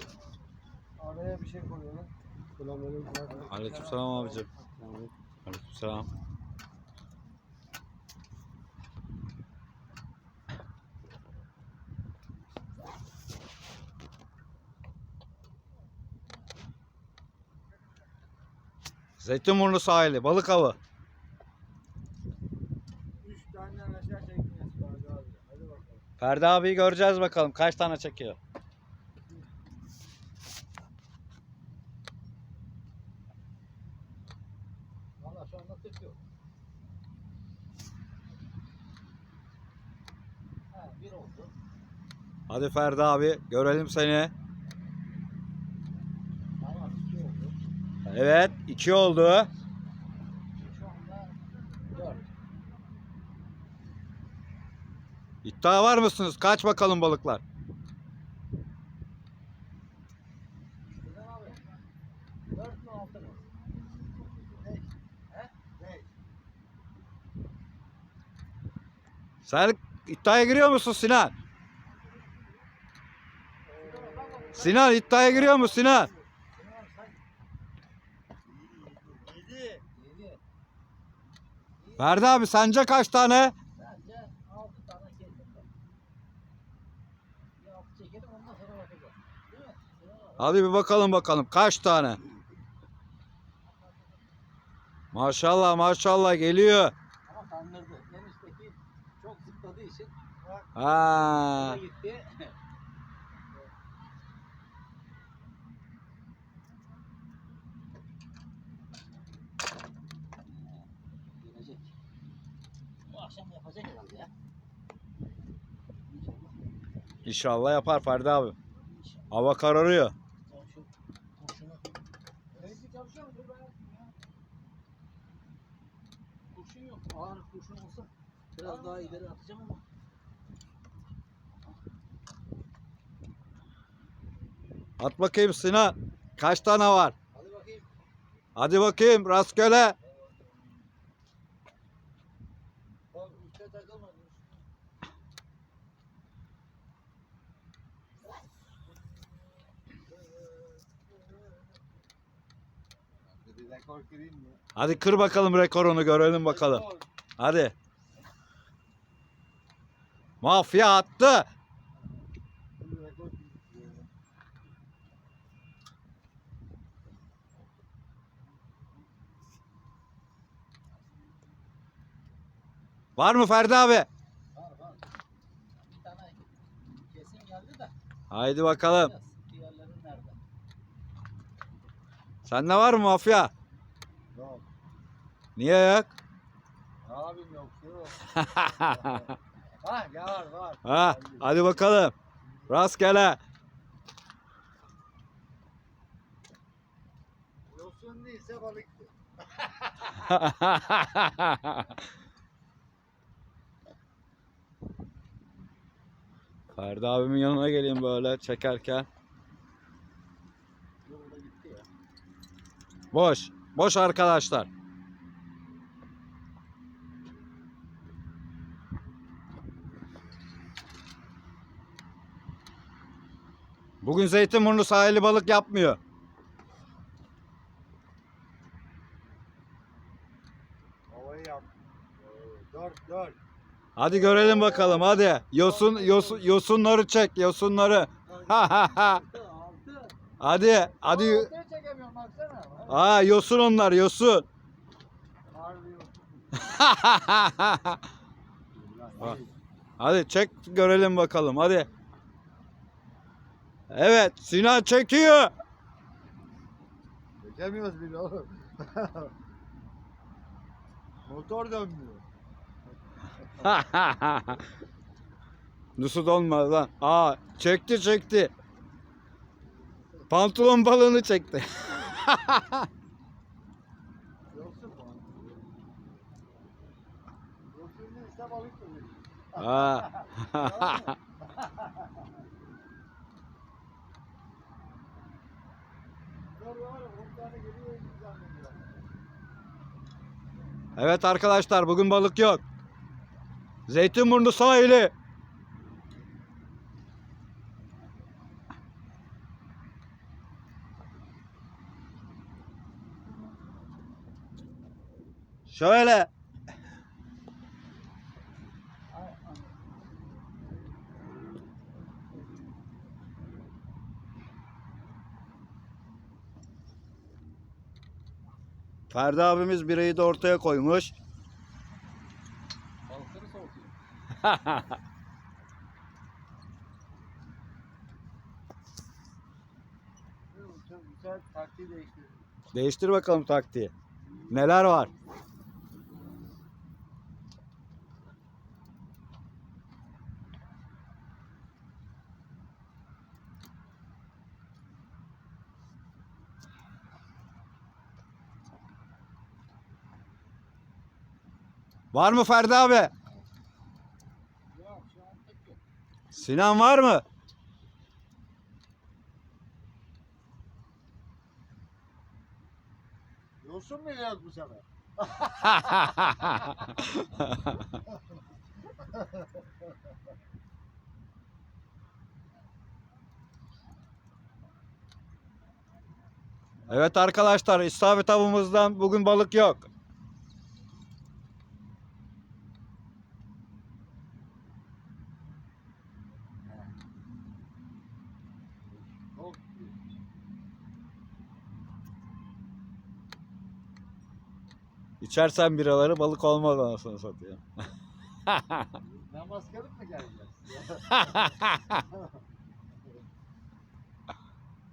şu araya bir şey koyuyorum. Selamünaleyküm. Aleykümselam abicim. Aleykümselam. Zeytinburnu sahili, balık avı. Üç tane aşağı çekmeyeceğiz Ferdi abi. Hadi bakalım. Ferdi abiyi göreceğiz bakalım kaç tane çekiyor. Valla şu anda tık yok. Ha bir oldu. Hadi Ferdi abi görelim seni. Evet iki oldu. İddia var mısınız? Kaç bakalım balıklar? Sen iddiaya giriyor musun Sinan? Sinan iddiaya giriyor musun Sinan? Ferdi abi sence kaç tane? Hadi bir bakalım bakalım kaç tane? Maşallah maşallah geliyor. Ama kandırdı. Çok zıpladığı için Ha. ona gitti. Gelecek. Bu akşam yapacak herhalde ya. İnşallah. Yapar Ferdi abi. Hava kararıyor. Kurşun yok. Ağır kurşun olsa biraz daha ileri atacağım ama. At bakayım Sinan. Kaç tane var? Hadi bakayım. Hadi bakayım rastgele. Rekor kırayım mı? Hadi kır bakalım rekorunu görelim bakalım. Rekor. Hadi. Mafya attı. Var mı Ferdi abi? Var var. Bir tane kesin geldi de. Haydi bakalım. Biraz diğerleri nerede? Sende var mı mafya? Yok. Niye yok? Abim yok. Yok. ha ya var var. ha, hadi bakalım. Rastgele. Yosun değilse balıktı. Ferdi abimin yanına geleyim böyle çekerken. Boş. Boş arkadaşlar. Bugün Zeytinburnu sahili balık yapmıyor. Havayı yap. Ee, Dört dört. Hadi görelim bakalım hadi. Yosun, yosun yosunları çek yosunları. Hadi hadi. Aa yosun onlar yosun. Hadi çek görelim bakalım hadi. Evet Sinan çekiyor. Çekemiyoruz bile oğlum. Motor dönmüyor. Nasıl olmaz lan? Aa çekti çekti. Pantolon balığını çekti. Yosun mu? Yosun değilse balık da değil. Aa. Dur var ya 10 tane geliyor zannediyor. evet arkadaşlar bugün balık yok. Zeytinburnu sahili. Şöyle. Ferdi abimiz birayı da ortaya koymuş. Balıkları soğutuyor. Çok güzel taktiği değiştirdim. Değiştir bakalım taktiği. Neler var? Var mı Ferdi abi? Yok yok. Sinan var mı? Yosun mu yiyoruz bu sefer? Evet arkadaşlar istavrit avımızdan bugün balık yok. İçersen biraları balık olmaz anasını satayım. Namaz kılıp mı geleceğiz?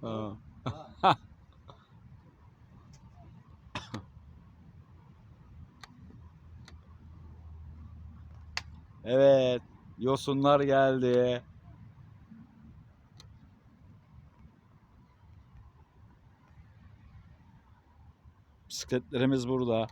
Ha. Evet, yosunlar geldi. Bisikletlerimiz burada.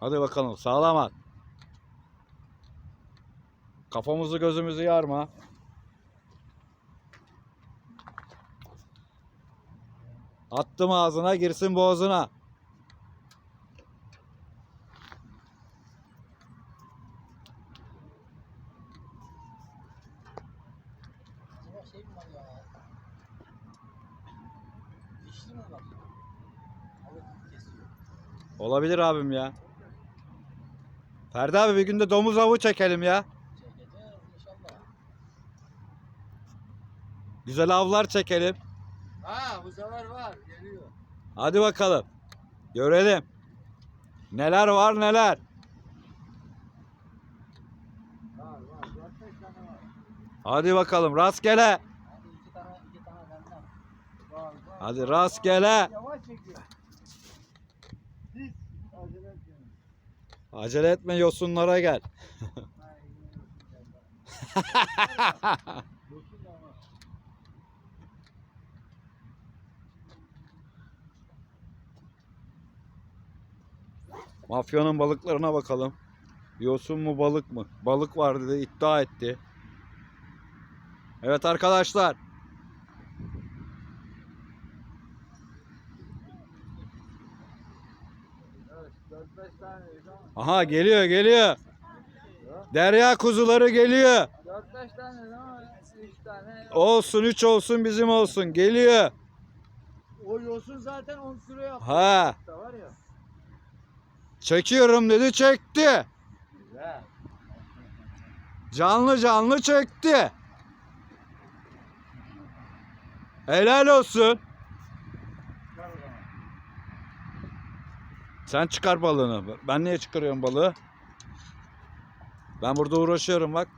Hadi bakalım sağlam at. Kafamızı gözümüzü yarma. Attım ağzına girsin boğazına. Olabilir abim ya. Ferdi abi bir günde domuz avı çekelim ya. Çekeceğiz inşallah. Güzel avlar çekelim. ha bu sefer var geliyor. Hadi bakalım. Görelim. Neler var neler. Var var. 4-5 tane var. Hadi bakalım rastgele. Hadi iki tane iki tane benden. Var var. Hadi rastgele. Yavaş çekiyor. Acele etme yosunlara gel. Mafyanın balıklarına bakalım. Yosun mu balık mı? Balık var dedi iddia etti. Evet arkadaşlar. Evet 4-5 tane ama Aha geliyor geliyor. Derya kuzuları geliyor. 4-5 tane ama 3 tane. Olsun 3 olsun bizim olsun. Geliyor. O yosun zaten 10 kilo yaptı Ha var ya. çekiyorum dedi çekti. Güzel. Canlı canlı çekti. Helal olsun. Çıkar o zaman. Sen çıkar balığını. Ben niye çıkarıyorum balığı? Ben burada uğraşıyorum bak.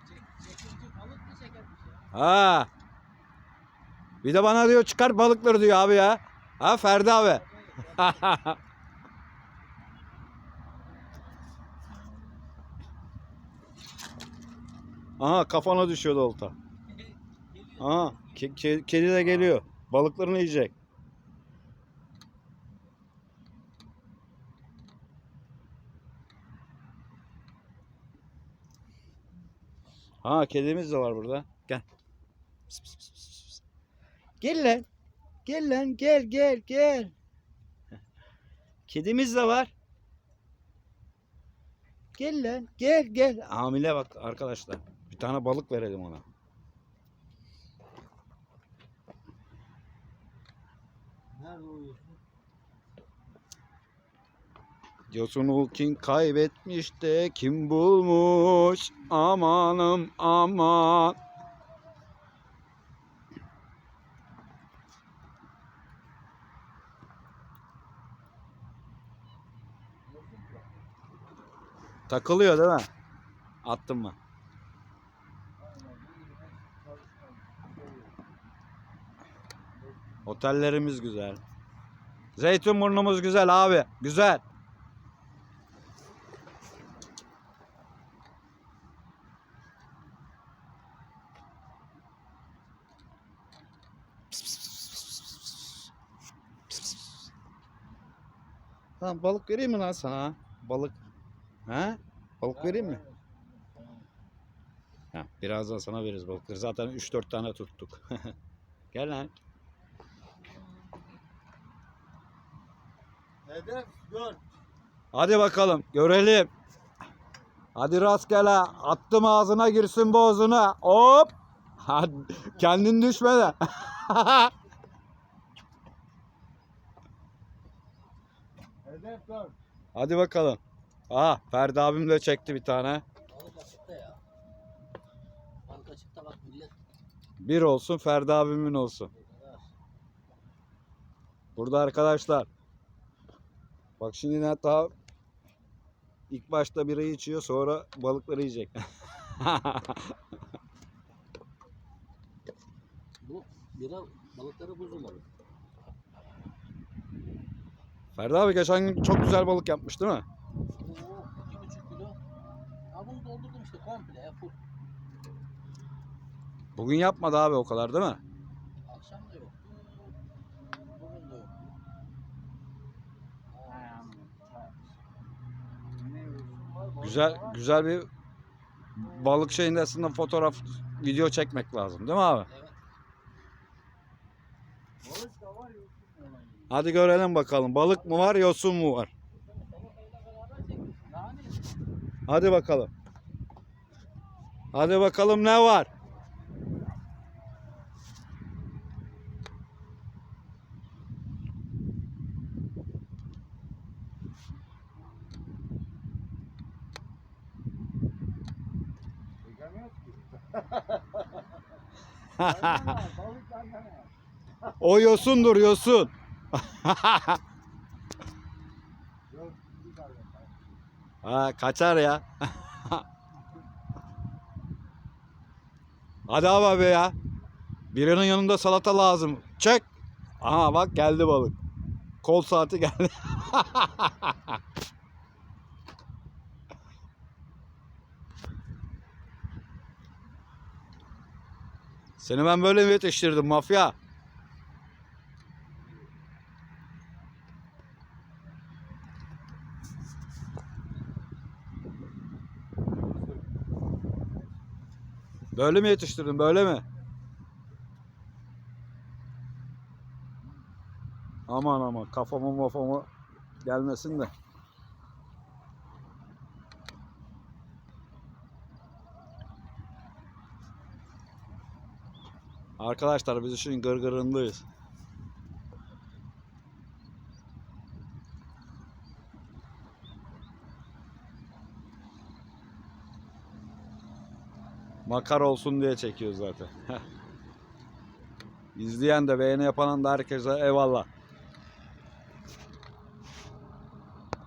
Ha. Bir de bana diyor çıkar balıkları diyor abi ya. Ha Ferdi abi. Aha kafana düşüyordu olta. Aha ke- ke- kedi de geliyor. Balıklarını yiyecek. Ha kedimiz de var burada. Gel. Pıs, pıs, pıs, pıs. Gel lan. Gel lan gel gel gel. Kedimiz de var. Gel lan gel gel. Hamile bak arkadaşlar. Bir tane balık verelim ona. Nerede uyuyorsun? Yosunu kim kaybetmiş de kim bulmuş? Amanım aman. Takılıyor değil mi? Attın mı? Otellerimiz güzel. Zeytinburnumuz güzel abi. Güzel. Lan balık vereyim mi lan sana? Balık. Ha? Balık vereyim mi? Ha, birazdan sana veririz balıkları. Zaten 3-4 tane tuttuk. Gel lan. Hedef gör. Hadi bakalım görelim. Hadi rastgele attım ağzına girsin boğazına. Hop. Hadi, kendin düşme de. Hedef gör. Hadi bakalım. Aa Ferdi abim de çekti bir tane. Bir olsun Ferdi abimin olsun. Burada arkadaşlar. Bak şimdi ne daha ilk başta birayı içiyor sonra balıkları yiyecek. Bu bira balıkları buzulmadı. Ferdi abi geçen gün çok güzel balık yapmış değil mi? Oo, iki buçuk kilo. Ha bunu doldurdum işte komple ya full. Bugün yapmadı abi o kadar değil mi? Akşam da yok. Bugün de yok. Güzel güzel bir balık şeyindesinden fotoğraf video çekmek lazım değil mi abi? Evet. Balık da var yosun da var. Hadi görelim bakalım balık mı var yosun mu var? Hadi bakalım. Hadi bakalım ne var? O yosundur yosun. Ha kaçar ya. Hadi abi abi ya. Birinin yanında salata lazım. Çek. Aha bak geldi balık. Kol saati geldi. Seni ben böyle mi yetiştirdim mafya? Böyle mi yetiştirdin böyle mi? Aman aman kafama mafama gelmesin de. Arkadaşlar biz işin gırgırındayız. Makar olsun diye çekiyor zaten. İzleyen de beğeni yapan da herkese eyvallah.